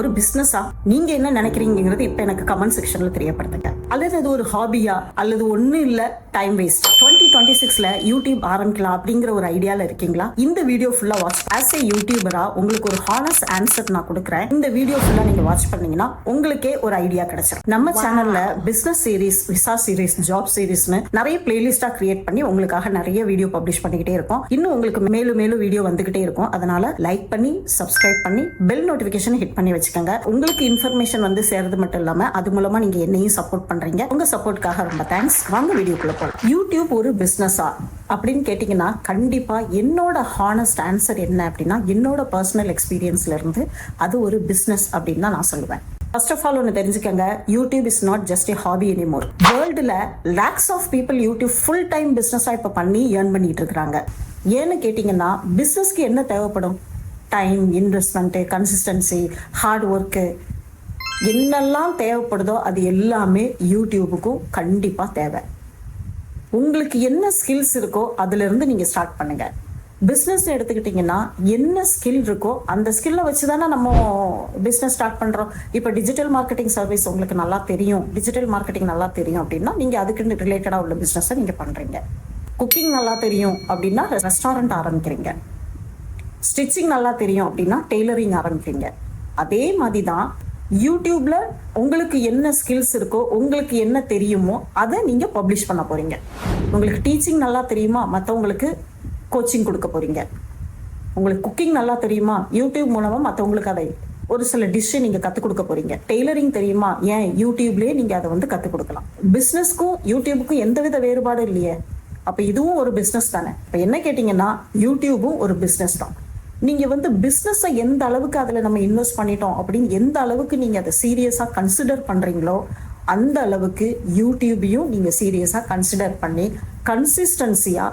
ஒரு பிசினஸா நீங்க என்ன நினைக்கிறீங்கிறது இப்ப எனக்கு கமெண்ட் செக்ஷன்ல தெரியப்படுத்துங்க. அல்லது அது ஒரு ஹாபியா அல்லது ஒண்ணு இல்ல டைம் வேஸ்ட் டுவெண்ட்டி சிக்ஸ்ல யூடியூப் ஆரம்பிக்கலாம் அப்படிங்கிற ஒரு ஐடியால இருக்கீங்களா? இந்த வீடியோ ஃபுல்லா வாட்ச் ஆஸ் ஏ யூடியூபரா உங்களுக்கு ஒரு ஹானஸ்ட் ஆன்சர் நான் கொடுக்குறேன். இந்த வீடியோ ஃபுல்லா நீங்க வாட்ச் பண்ணீங்கன்னா உங்களுக்கே ஒரு ஐடியா கிடைச்சிடும் நம்ம சேனல்ல business series visa series job சீரிஸ்னு நிறைய பிளேலிஸ்டா கிரியேட் பண்ணி உங்களுக்காக நிறைய வீடியோ பப்ளிஷ் பண்ணிக்கிட்டே இருக்கோம். இன்னும் உங்களுக்கு மேலும் மேலும் வீடியோ வந்துகிட்டே இருக்கும். அதனால லைக் பண்ணி சப்ஸ்கிரைப் பண்ணி பெல் நோட்டிபிகேஷன் ஹிட் பண்ணி வச்சுக்கோங்க. உங்களுக்கு இன்ஃபர்மேஷன் வந்து சேர்றது மட்டும் இல்லாம அது மூலமா நீங்க என்னையும் சப்போர்ட் பண்றீங்க. உங்க சப்போர்ட்காக ரொம்ப தேங்க்ஸ் வாங்க வீடியோக்குள்ள போலாம். யூடியூப் ஒரு பிசினஸா அப்படின்னு கேட்டிங்கன்னா கண்டிப்பா என்னோட ஹானஸ்ட் ஆன்சர் என்ன அப்படின்னா என்னோட பர்சனல் எக்ஸ்பீரியன்ஸ்ல இருந்து அது ஒரு பிஸ்னஸ் அப்படின்னு தான் நான் சொல்லுவேன். ஃபர்ஸ்ட் ஆஃப் ஆல் ஒன்று தெரிஞ்சுக்கங்க YouTube is not just a hobby anymore வேர்ல்டுல lakhs of people YouTube full time பிஸ்னஸாக இப்போ பண்ணி ஏர்ன் பண்ணிட்டு இருக்கிறாங்க. ஏன்னு கேட்டிங்கன்னா பிஸ்னஸ்க்கு என்ன தேவைப்படும்? Time investment consistency hard work என்னெல்லாம் தேவைப்படுதோ அது எல்லாமே யூடியூபுக்கும் கண்டிப்பாக தேவை. உங்களுக்கு என்ன ஸ்கில்ஸ் இருக்கோ அதுல இருந்து நீங்க ஸ்டார்ட் பண்ணுங்க. பிஸ்னஸ் எடுத்துக்கிட்டிங்கன்னா என்ன ஸ்கில் இருக்கோ அந்த ஸ்கில்லை வச்சு தானே நம்ம பிஸ்னஸ் ஸ்டார்ட் பண்ணுறோம் இப்போ டிஜிட்டல் மார்க்கெட்டிங் சர்வீஸ் உங்களுக்கு நல்லா தெரியும். டிஜிட்டல் மார்க்கெட்டிங் நல்லா தெரியும் அப்படின்னா நீங்கள் அதுக்கு ரிலேட்டடாக உள்ள பிஸ்னஸை நீங்கள் பண்ணுறீங்க குக்கிங் நல்லா தெரியும் அப்படின்னா ரெஸ்டாரண்ட் ஆரம்பிக்கிறீங்க. ஸ்டிச்சிங் நல்லா தெரியும் அப்படின்னா டெய்லரிங் ஆரம்பிக்கிறீங்க. அதே மாதிரி தான் யூடியூப்ல உங்களுக்கு என்ன ஸ்கில்ஸ் இருக்கோ உங்களுக்கு என்ன தெரியுமோ அதை நீங்க பப்ளிஷ் பண்ண போறீங்க. உங்களுக்கு டீச்சிங் நல்லா தெரியுமா? மற்றவங்களுக்கு கோச்சிங் கொடுக்க போறீங்க. உங்களுக்கு குக்கிங் நல்லா தெரியுமா? யூடியூப் மூலமா மற்றவங்களுக்கு அதை ஒரு சில டிஷ்ஷை நீங்க கற்றுக் கொடுக்க போறீங்க. டெய்லரிங் தெரியுமா? ஏன்? யூடியூப்லயே நீங்க அதை வந்து கற்றுக் கொடுக்கலாம். பிஸ்னஸ்க்கும் யூடியூபுக்கும் எந்தவித வேறுபாடும் இல்லையே. அப்ப இதுவும் ஒரு பிஸ்னஸ் தானே. இப்ப என்ன கேட்டீங்கன்னா யூடியூபும் ஒரு பிஸ்னஸ் தான். நீங்க வந்து பிஸ்னஸை எந்த அளவுக்கு அதுல நம்ம இன்வெஸ்ட் பண்ணிட்டோம் அப்படின்னு எந்த அளவுக்கு நீங்க அதை சீரியஸா கன்சிடர் பண்றீங்களோ அந்த அளவுக்கு யூடியூபையும் நீங்க சீரியஸா கன்சிடர் பண்ணி கன்சிஸ்டன்சியா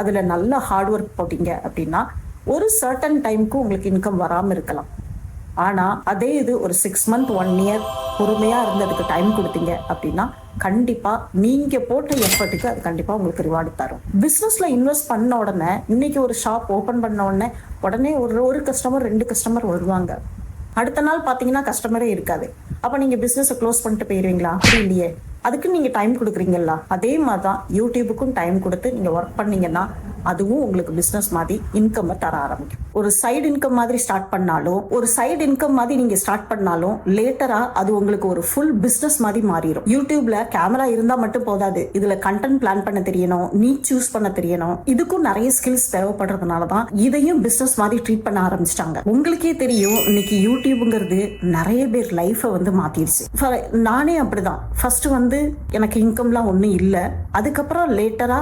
அதுல நல்ல ஹார்ட் ஒர்க் போட்டீங்க அப்படின்னா ஒரு சர்டன் டைமுக்கு உங்களுக்கு இன்கம் வராம இருக்கலாம். ஆனா அதே இது ஒரு சிக்ஸ் மந்த் ஒன் இயர் பொறுமையா இருந்ததுக்கு டைம் கொடுத்தீங்க அப்படின்னா கண்டிப்பா நீங்க போட்ட எஃபர்ட்டுக்கு அது கண்டிப்பா உங்களுக்கு ரிவார்டு தரும். பிசினஸ்ல இன்வெஸ்ட் பண்ண உடனே இன்னைக்கு ஒரு ஷாப் ஓபன் பண்ண உடனே உடனே ஒரு ஒரு கஸ்டமர் ரெண்டு கஸ்டமர் வருவாங்க. அடுத்த நாள் பாத்தீங்கன்னா கஸ்டமரே இருக்காது. அப்ப நீங்க பிசினஸ் க்ளோஸ் பண்ணிட்டு போயிருவீங்களா? அப்படி இல்லையே. அதுக்கு நீங்க டைம் கொடுக்குறீங்களா அதே மாதிரி தான் யூடியூபுக்கும் டைம் கொடுத்து நீங்க ஒர்க் பண்ணீங்கன்னா அதுவும் உங்களுக்கு பிசினஸ் மாதிரி இன்கம் தர ஆரம்பிக்கும். ஒரு சைடு இன்கம் மாதிரி ஸ்டார்ட் பண்ணாலும் ஒரு சைடு இன்கம் மாதிரி நீங்க ஸ்டார்ட் பண்ணாலும் லேட்டரா அது உங்களுக்கு ஒரு ஃபுல் பிசினஸ் மாதிரி மாறிடும் யூடியூப்ல கேமரா இருந்தா மட்டும் போதாது. இதுல கண்டென்ட் பிளான் பண்ண தெரியணும் நீ சூஸ் பண்ண தெரியணும். இதுக்கும் நிறைய ஸ்கில்ஸ் தேவைப்படுறதுனால தான் இதையும் பிசினஸ் மாதிரி ட்ரீட் பண்ண ஆரம்பிச்சிட்டாங்க. உங்களுக்கே தெரியும் இன்னைக்கு யூடியூப்ங்கிறது நிறைய பேர் லைஃபை வந்து மாத்திருச்சு. நானே அப்படிதான். ஃபர்ஸ்ட் வந்து எனக்கு இன்கம்லாம் ஒன்றும் இல்லை. அதுக்கப்புறம் லேட்டரா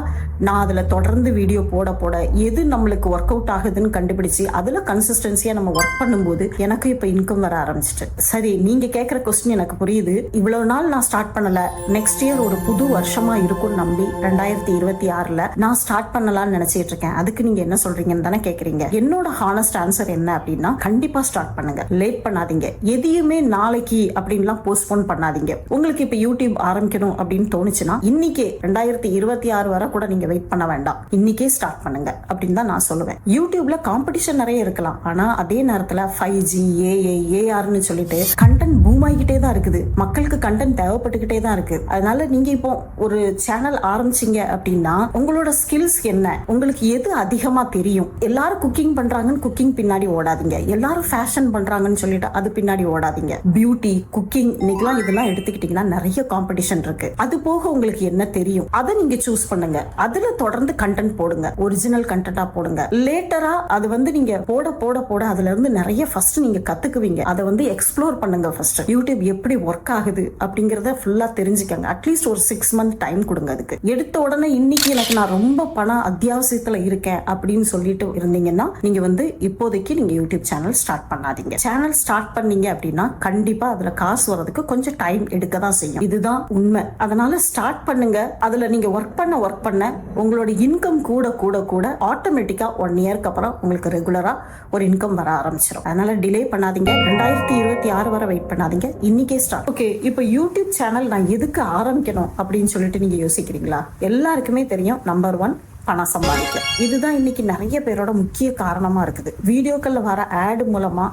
நான் அதுல தொடர்ந்து வீடியோ போட போட எது நம்மளுக்கு ஒர்க் அவுட் ஆகுதுன்னு கண்டுபிடிச்சு அதுல கன்சிஸ்டன்சியா நம்ம ஒர்க் பண்ணும்போது எனக்கு இப்ப இன்கம் வர ஆரம்பிச்சிட்டு. சரி நீங்க கேட்குற கொஸ்டின் எனக்கு புரியுது. இவ்வளவு நாள் நான் ஸ்டார்ட் பண்ணல. நெக்ஸ்ட் இயர் ஒரு புது வருஷமா இருக்கும் நம்பி ரெண்டாயிரத்தி இருபத்தி ஆறுல நான் ஸ்டார்ட் பண்ணலாம்னு நினைச்சிட்டு இருக்கேன். அதுக்கு நீங்க என்ன சொல்றீங்கன்னு தானே கேக்குறீங்க. என்னோட ஹானஸ்ட் ஆன்சர் என்ன அப்படின்னா கண்டிப்பா ஸ்டார்ட் பண்ணுங்க. லேட் பண்ணாதீங்க. எதையுமே நாளைக்கு அப்படின்லாம் போஸ்ட்போன் பண்ணாதீங்க. உங்களுக்கு இப்ப யூடியூப் ஆரம்பிக்கணும் அப்படின்னு தோணுச்சுன்னா இன்னைக்கே ரெண்டாயிரத்தி இருபத்தி ஆறு வரை கூட நீங்க வெயிட் பண்ண வேண்டாம். இன்னைக்கே ஸ்டார்ட் பண்ணுங்க அப்படின்னு தான் நான் சொல்லுவேன். யூடியூப்ல காம்படிஷன் நிறைய இருக்கலாம். ஆனா அதே நேரத்துல ஃபைவ் ஜி ஏஐ ஏஆர்னு சொல்லிட்டு கண்டென்ட் பூம் ஆகிக்கிட்டே தான் இருக்குது. மக்களுக்கு கண்டென்ட் தேவைப்பட்டுக்கிட்டே தான் இருக்கு. அதனால நீங்க இப்போ ஒரு சேனல் ஆரம்பிச்சீங்க அப்படின்னா உங்களோட ஸ்கில்ஸ் என்ன? உங்களுக்கு எது அதிகமா தெரியும்? எல்லாரும் குக்கிங் பண்றாங்கன்னு குக்கிங் பின்னாடி ஓடாதீங்க. எல்லாரும் ஃபேஷன் பண்றாங்கன்னு சொல்லிட்டு அது பின்னாடி ஓடாதீங்க. பியூட்டி குக்கிங் இன்னைக்கெல்லாம் இதெல்லாம் எடுத்துக்கிட்டீங்கன்னா நிறைய காம்படிஷன் இருக்கு. அது போக உங்களுக்கு என்ன தெரியும்? அதை நீங்க சூஸ் பண்ணுங்க. அதுல தொடர்ந்து கண்டென்ட் போடுங்க. ஒரிஜினல் கண்டென்ட்டா போடுங்க. லேட்டரா அது வந்து நீங்க போட போட போட அதுல இருந்து நிறைய ஃபர்ஸ்ட் நீங்க கத்துக்குவீங்க. அதை வந்து எக்ஸ்ப்ளோர் பண்ணுங்க ஃபர்ஸ்ட் யூடியூப் எப்படி ஒர்க் ஆகுது அப்படிங்கறத ஃபுல்லா தெரிஞ்சுக்கங்க. அட்லீஸ்ட் ஒரு சிக்ஸ் மந்த் டைம் கொடுங்க அதுக்கு. எடுத்த உடனே இன்னைக்கு எனக்கு நான் ரொம்ப பணம் அத்தியாவசியத்துல இருக்கேன் அப்படின்னு சொல்லிட்டு இருந்தீங்கன்னா நீங்க வந்து இப்போதைக்கு நீங்க யூடியூப் சேனல் ஸ்டார்ட் பண்ணாதீங்க. சேனல் ஸ்டார்ட் பண்ணீங்க அப்படின்னா கண்டிப்பா அதுல காசு வர்றதுக்கு கொஞ்சம் டைம் எடுக்க தான் செய்யும். இதுதான் உண்மை. அதனால ஸ்டார்ட் பண்ணுங்க. அதுல நீங்க ஒர்க் பண்ண ஒர்க் பண்ண உங்களோட இன்கம் கூட கூட கூட ஆட்டோமேட்டிக்கா ஒன் இயர்க்கு அப்புறம் உங்களுக்கு ரெகுலரா ஒரு இன்கம் வர ஆரம்பிச்சிடும் அதனால டிலே பண்ணாதீங்க. ரெண்டாயிரத்தி இருபத்தி ஆறு வரை வெயிட் பண்ணாதீங்க. இன்னைக்கே ஸ்டார்ட் ஓகே இப்போ யூடியூப் சேனல் நான் எதுக்கு ஆரம்பிக்கணும் அப்படின்னு சொல்லிட்டு நீங்கள் யோசிக்கிறீங்களா? எல்லாருக்குமே தெரியும் நம்பர் ஒன் பணம் சம்பாதிக்க. இதுதான் இன்னைக்கு நிறைய பேரோட முக்கிய காரணமாக இருக்குது. வீடியோக்களில் வர ஆடு மூலமாக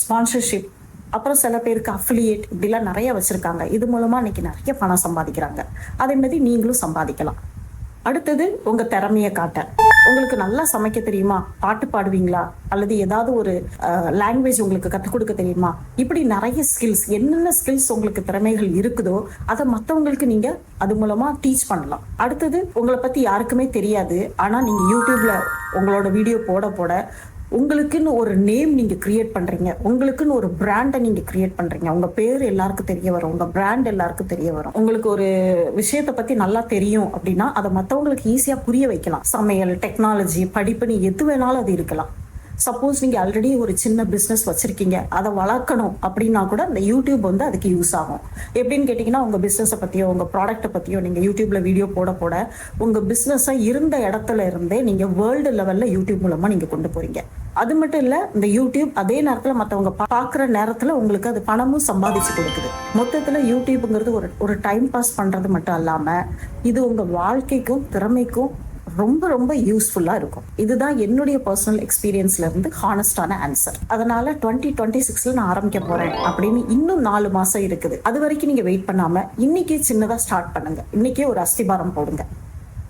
ஸ்பான்சர்ஷிப் அப்புறம் சில பேருக்கு அஃபிலியேட் இப்படிலாம் நிறைய வச்சுருக்காங்க. இது மூலமாக இன்னைக்கு நிறைய பணம் சம்பாதிக்கிறாங்க. அதே மாதிரி நீங்களும் சம்பாதிக்கலாம். அடுத்தது உங்கள் திறமையை காட்ட. உங்களுக்கு நல்லா சமைக்க தெரியுமா? பாட்டு பாடுவீங்களா? அல்லது ஏதாவது ஒரு லாங்குவேஜ் உங்களுக்கு கற்றுக் கொடுக்க தெரியுமா? இப்படி நிறைய ஸ்கில்ஸ் என்னென்ன ஸ்கில்ஸ் உங்களுக்கு திறமைகள் இருக்குதோ அதை மற்றவங்களுக்கு நீங்க அது மூலமா டீச் பண்ணலாம். அடுத்தது உங்களை பத்தி யாருக்குமே தெரியாது. ஆனா நீங்க யூடியூப்ல உங்களோட வீடியோ போட போட உங்களுக்குன்னு ஒரு நேம் நீங்க கிரியேட் பண்றீங்க. உங்களுக்குன்னு ஒரு பிராண்டை நீங்க கிரியேட் பண்றீங்க. உங்க பேர் எல்லாருக்கும் தெரிய வரும். உங்க பிராண்ட் எல்லாருக்கும் தெரிய வரும். உங்களுக்கு ஒரு விஷயத்தை பத்தி நல்லா தெரியும் அப்படின்னா அதை மத்தவங்களுக்கு ஈஸியா புரிய வைக்கலாம். சமையல் டெக்னாலஜி படிப்புன்னு எது வேணாலும் அது இருக்கலாம். சப்போஸ் நீங்க ஆல்ரெடி ஒரு சின்ன பிசினஸ் வச்சிருக்கீங்க. அதை வளர்க்கணும் அப்படின்னா கூட இந்த யூடியூப் வந்து அதுக்கு யூஸ் ஆகும். எப்படின்னு கேட்டிங்கன்னா உங்க பிஸ்னஸை பத்தியோ உங்க ப்ராடக்ட்டை பத்தியோ நீங்க யூடியூப்ல வீடியோ போட போட உங்க பிசினஸை இருந்த இடத்துல இருந்தே நீங்க வேர்ல்டு லெவல்ல யூடியூப் மூலமா நீங்க கொண்டு போறீங்க. அது மட்டும் இல்ல இந்த யூடியூப் அதே நேரத்துல மத்தவங்க பாக்குற நேரத்துல உங்களுக்கு அது பணமும் சம்பாதிச்சு கொடுக்குது. மொத்தத்துல யூடியூப்ங்கிறது ஒரு ஒரு டைம் பாஸ் பண்றது மட்டும் இல்லாம இது உங்க வாழ்க்கைக்கும் திறமைக்கும் ரொம்ப ரொம்ப யூஸ்ஃபுல்லாக இருக்கும். இதுதான் என்னுடைய பர்சனல் எக்ஸ்பீரியன்ஸ்ல இருந்து ஹானஸ்டான ஆன்சர் அதனால டுவெண்ட்டி டுவெண்ட்டி சிக்ஸ்ல நான் ஆரம்பிக்க போறேன் அப்படின்னு இன்னும் நாலு மாசம் இருக்குது. அது வரைக்கும் நீங்க வெயிட் பண்ணாம இன்னைக்கு சின்னதாக ஸ்டார்ட் பண்ணுங்க. இன்னைக்கே ஒரு அஸ்திபாரம் போடுங்க.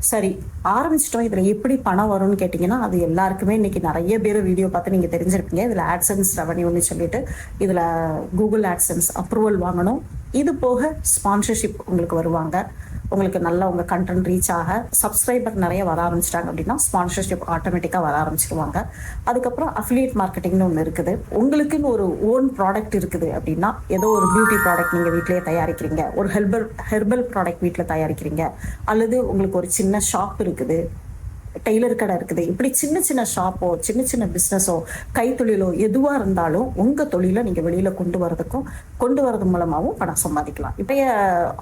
சரி ஆரம்பிச்சிட்டோம். இதில் எப்படி பணம் வரும்னு கேட்டிங்கன்னா அது எல்லாருக்குமே இன்னைக்கு நிறைய பேர் வீடியோ பார்த்து நீங்கள் தெரிஞ்சிருப்பீங்க. இதில் ஆட்சன்ஸ் ரெவன்யூன்னு சொல்லிட்டு இதில் கூகுள் ஆட்சன்ஸ் அப்ரூவல் வாங்கணும். இது போக ஸ்பான்சர்ஷிப் உங்களுக்கு வருவாங்க. உங்களுக்கு நல்ல உங்க கண்டென்ட் ரீச் ஆக சப்ஸ்கிரைபர் நிறைய வர ஆரம்பிச்சிட்டாங்க அப்படின்னா ஸ்பான்சர்ஷிப் ஆட்டோமேட்டிக்காக வர ஆரம்பிச்சிருவாங்க. அதுக்கப்புறம் அஃபிலியேட் மார்க்கெட்டிங்னு ஒன்று இருக்குது. உங்களுக்குன்னு ஒரு ஓன் ப்ராடக்ட் இருக்குது அப்படின்னா ஏதோ ஒரு பியூட்டி ப்ராடக்ட் நீங்கள் வீட்டிலேயே தயாரிக்கிறீங்க. ஒரு ஹெர்பல் ஹெர்பல் ப்ராடக்ட் வீட்டில் தயாரிக்கிறீங்க. அல்லது உங்களுக்கு ஒரு சின்ன ஷாப் இருக்குது. டெய்லர் கடை இருக்குது. இப்படி சின்ன சின்ன ஷாப்போ சின்ன சின்ன பிஸ்னஸோ கைத்தொழிலோ எதுவாக இருந்தாலும் உங்கள் தொழிலை நீங்கள் வெளியில் கொண்டு வரதுக்கும் கொண்டு வரது மூலமாகவும் பணம் சம்பாதிக்கலாம். இப்போய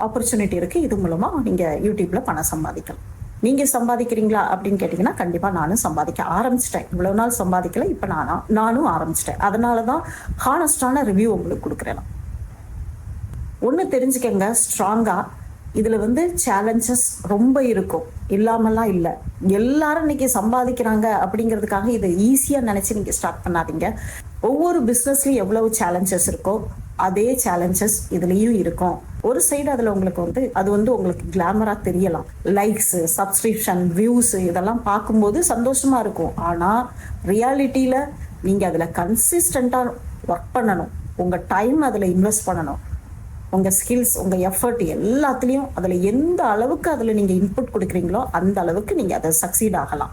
ஆப்பர்ச்சுனிட்டி இருக்குது இது மூலமாக நீங்கள் யூடியூப்பில் பணம் சம்பாதிக்கலாம். நீங்கள் சம்பாதிக்கிறீங்களா அப்படின்னு கேட்டிங்கன்னா கண்டிப்பாக நானும் சம்பாதிக்க ஆரம்பிச்சிட்டேன். இவ்வளோ நாள் சம்பாதிக்கல இப்போ நானும் நானும் ஆரம்பிச்சிட்டேன். அதனால தான் ஹானஸ்டான ரிவ்யூ உங்களுக்கு கொடுக்குறேன் ஒன்று தெரிஞ்சுக்கங்க ஸ்ட்ராங்காக இதில் வந்து சேலஞ்சஸ் ரொம்ப இருக்கும். இல்லாமலாம் இல்லை. எல்லாரும் இன்னைக்கு சம்பாதிக்கிறாங்க அப்படிங்கிறதுக்காக இதை ஈஸியாக நினச்சி நீங்கள் ஸ்டார்ட் பண்ணாதீங்க. ஒவ்வொரு பிஸ்னஸ்லையும் எவ்வளவு சேலஞ்சஸ் இருக்கோ அதே சேலஞ்சஸ் இதுலேயும் இருக்கும். ஒரு சைடு அதில் உங்களுக்கு வந்து அது வந்து உங்களுக்கு கிளாமராக தெரியலாம். லைக்ஸ் சப்ஸ்கிரிப்ஷன் வியூஸ் இதெல்லாம் பார்க்கும்போது சந்தோஷமா இருக்கும். ஆனால் ரியாலிட்டியில் நீங்கள் அதில் கன்சிஸ்டண்ட்டாக ஒர்க் பண்ணணும். உங்கள் டைம் அதில் இன்வெஸ்ட் பண்ணணும். உங்கள் ஸ்கில்ஸ் உங்கள் எஃபர்ட் எல்லாத்துலேயும் அதில் எந்த அளவுக்கு அதில் நீங்கள் இன்புட் கொடுக்குறீங்களோ அந்த அளவுக்கு நீங்கள் அதை சக்சீட் ஆகலாம்.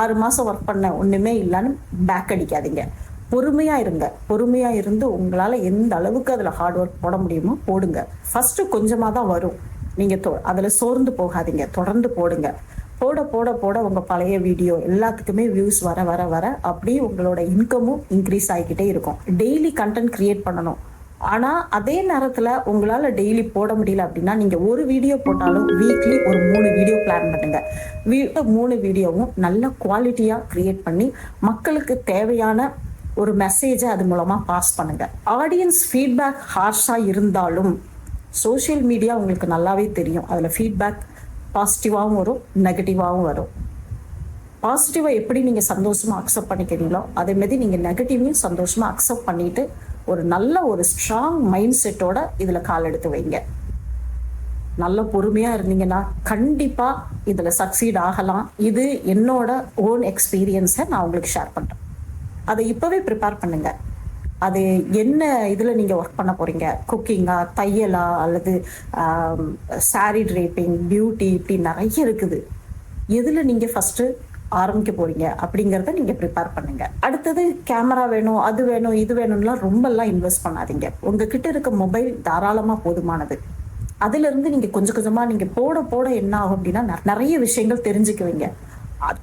ஆறு மாதம் ஒர்க் பண்ண ஒன்றுமே இல்லைன்னு பேக் அடிக்காதீங்க. பொறுமையாக இருங்க. பொறுமையாக இருந்து உங்களால் எந்த அளவுக்கு அதில் ஹார்ட் ஒர்க் போட முடியுமோ போடுங்க. ஃபஸ்ட்டு கொஞ்சமாக தான் வரும். நீங்கள் தொ அதில் சோர்ந்து போகாதீங்க. தொடர்ந்து போடுங்க. போட போட போட உங்கள் பழைய வீடியோ எல்லாத்துக்குமே வியூஸ் வர வர வர அப்படியே உங்களோட இன்கமும் இன்க்ரீஸ் ஆகிக்கிட்டே இருக்கும். டெய்லி கண்டென்ட் கிரியேட் பண்ணணும். ஆனால் அதே நேரத்தில் உங்களால் டெய்லி போட முடியல அப்படின்னா நீங்கள் ஒரு வீடியோ போட்டாலும் வீக்லி ஒரு மூணு வீடியோ பிளான் பண்ணுங்க. வீட்டு மூணு வீடியோவும் நல்ல குவாலிட்டியாக கிரியேட் பண்ணி மக்களுக்கு தேவையான ஒரு மெசேஜை அது மூலமாக பாஸ் பண்ணுங்க. ஆடியன்ஸ் ஃபீட்பேக் ஹார்ஷாக இருந்தாலும் சோஷியல் மீடியா உங்களுக்கு நல்லாவே தெரியும். அதில் ஃபீட்பேக் பாசிட்டிவாகவும் வரும் நெகட்டிவாகவும் வரும். பாசிட்டிவாக எப்படி நீங்கள் சந்தோஷமாக அக்செப்ட் பண்ணிக்கிறீங்களோ அதே மாதிரி நீங்கள் நெகட்டிவையும் சந்தோஷமாக அக்செப்ட் பண்ணிட்டு ஒரு நல்ல ஒரு ஸ்ட்ராங் மைண்ட் செட்டோட இதில் கால் எடுத்து வைங்க. நல்ல பொறுமையாக இருந்தீங்கன்னா கண்டிப்பாக இதில் சக்சீட் ஆகலாம். இது என்னோட ஓன் எக்ஸ்பீரியன்ஸை நான் உங்களுக்கு ஷேர் பண்ணுறேன் அதை இப்போவே ப்ரிப்பேர் பண்ணுங்க. அது என்ன இதில் நீங்கள் ஒர்க் பண்ண போகிறீங்க குக்கிங்கா தையலா அல்லது சாரி ட்ரேப்பிங் பியூட்டி இப்படி நிறைய இருக்குது. எதில் நீங்கள் ஃபஸ்ட்டு ஆரம்பிக்க போறீங்க அப்படிங்கிறத நீங்க ப்ரிப்பேர் பண்ணுங்க. அடுத்தது கேமரா வேணும் அது வேணும் இது வேணும்லாம் ரொம்பலாம் இன்வெஸ்ட் பண்ணாதீங்க. உங்ககிட்ட இருக்க மொபைல் தாராளமா போதுமானது. அதுல இருந்து நீங்க கொஞ்சம் கொஞ்சமா நீங்க போட போட என்ன ஆகும் அப்படின்னா நிறைய விஷயங்கள் தெரிஞ்சுக்குவீங்க.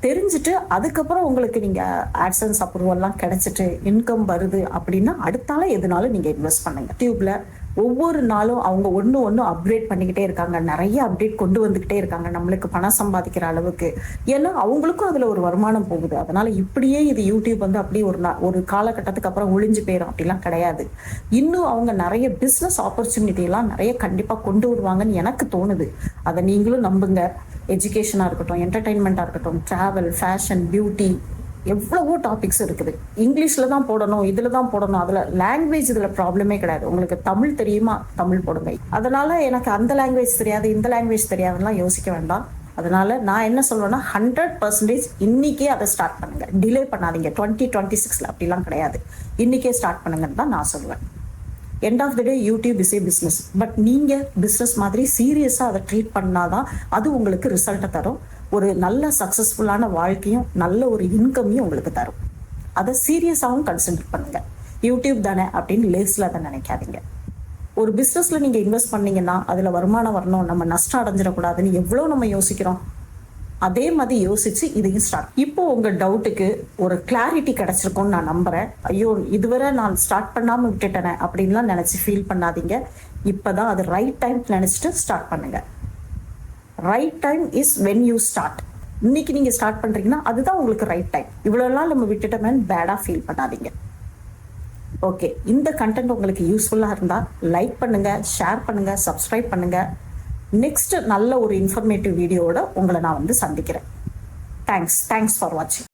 தெரிஞ்சுட்டு அதுக்கப்புறம் உங்களுக்கு நீங்க ஆட்சன்ஸ் அப்ரூவல்லாம் கிடைச்சிட்டு இன்கம் வருது அப்படின்னா அடுத்தால எதுனாலும் நீங்க இன்வெஸ்ட் பண்ணுங்க. டியூப்ல ஒவ்வொரு நாளும் அவங்க ஒன்று ஒன்று அப்டேட் பண்ணிக்கிட்டே இருக்காங்க. நிறைய அப்டேட் கொண்டு வந்துக்கிட்டே இருக்காங்க. நம்மளுக்கு பணம் சம்பாதிக்கிற அளவுக்கு. ஏன்னா அவங்களுக்கும் அதில் ஒரு வருமானம் போகுது. அதனால இப்படியே இது யூடியூப் வந்து அப்படியே ஒரு நா- ஒரு காலகட்டத்துக்கு அப்புறம் ஒழிஞ்சு போயிடும் அப்படிலாம் கிடையாது. இன்னும் அவங்க நிறைய பிஸ்னஸ் ஆப்பர்ச்சுனிட்டி எல்லாம் நிறைய கண்டிப்பாக கொண்டு வருவாங்கன்னு எனக்கு தோணுது. அதை நீங்களும் நம்புங்க. எஜுகேஷனாக இருக்கட்டும் என்டர்டைன்மெண்ட்டாக இருக்கட்டும் ட்ராவல் ஃபேஷன் பியூட்டி எவ்வளவோ டாபிக்ஸ் இருக்குது. இங்கிலீஷில் தான் போடணும் இதில் தான் போடணும் அதில் லாங்குவேஜ் இதில் ப்ராப்ளமே கிடையாது. உங்களுக்கு தமிழ் தெரியுமா? தமிழ் போடுங்க. அதனால எனக்கு அந்த லாங்குவேஜ் தெரியாது இந்த லாங்குவேஜ் தெரியாதுலாம் யோசிக்க வேண்டாம். அதனால நான் என்ன சொல்லுவேன்னா ஹண்ட்ரட் பர்சன்டேஜ் இன்னைக்கே அதை ஸ்டார்ட் பண்ணுங்க. டிலே பண்ணாதீங்க. டுவெண்ட்டி டுவெண்ட்டி சிக்ஸில் அப்படிலாம் கிடையாது. இன்னைக்கே ஸ்டார்ட் பண்ணுங்கன்னு தான் நான் சொல்லுவேன் end of the day YouTube is a business but நீங்கள் பிஸ்னஸ் மாதிரி சீரியஸாக அதை ட்ரீட் பண்ணாதான் அது உங்களுக்கு ரிசல்ட்டை தரும். ஒரு நல்ல சக்ஸஸ்ஃபுல்லான வாழ்க்கையும் நல்ல ஒரு இன்கமையும் உங்களுக்கு தரும். அதை சீரியஸாகவும் கன்சிடர் பண்ணுங்க. யூடியூப் தானே அப்படின்னு லேஸில் அதை நினைக்காதீங்க. ஒரு பிஸ்னஸில் நீங்கள் இன்வெஸ்ட் பண்ணீங்கன்னா அதில் வருமானம் வரணும் நம்ம நஷ்டம் அடைஞ்சிடக்கூடாதுன்னு எவ்வளோ நம்ம யோசிக்கிறோம்? அதே மாதிரி யோசிச்சு இதையும் ஸ்டார்ட் இப்போ உங்க டவுட்டுக்கு ஒரு கிளாரிட்டி கிடைச்சிருக்கும்னு நான் நம்புறேன். ஐயோ இதுவரை நான் ஸ்டார்ட் பண்ணாம விட்டுட்டேனே அப்படின்லாம் நினைச்சு ஃபீல் பண்ணாதீங்க. இப்பதான் அது ரைட் டைம் நினைச்சிட்டு ஸ்டார்ட் பண்ணுங்க. Right time is when you start இன்னைக்கு நீங்க ஸ்டார்ட் பண்றீங்கன்னா அதுதான் உங்களுக்கு ரைட் டைம் இவ்வளவு நாள் நம்ம விட்டுட்டோமேன்னு பேடா ஃபீல் பண்ணாதீங்க. ஓகே இந்த கண்டென்ட் உங்களுக்கு யூஸ்ஃபுல்லாக இருந்தால் லைக் பண்ணுங்க ஷேர் பண்ணுங்க சப்ஸ்கிரைப் பண்ணுங்க. நெக்ஸ்ட் நல்ல ஒரு இன்ஃபர்மேட்டிவ் வீடியோவோட உங்களை நான் வந்து சந்திக்கிறேன். தேங்க்ஸ் தேங்க்ஸ் ஃபார் வாட்சிங்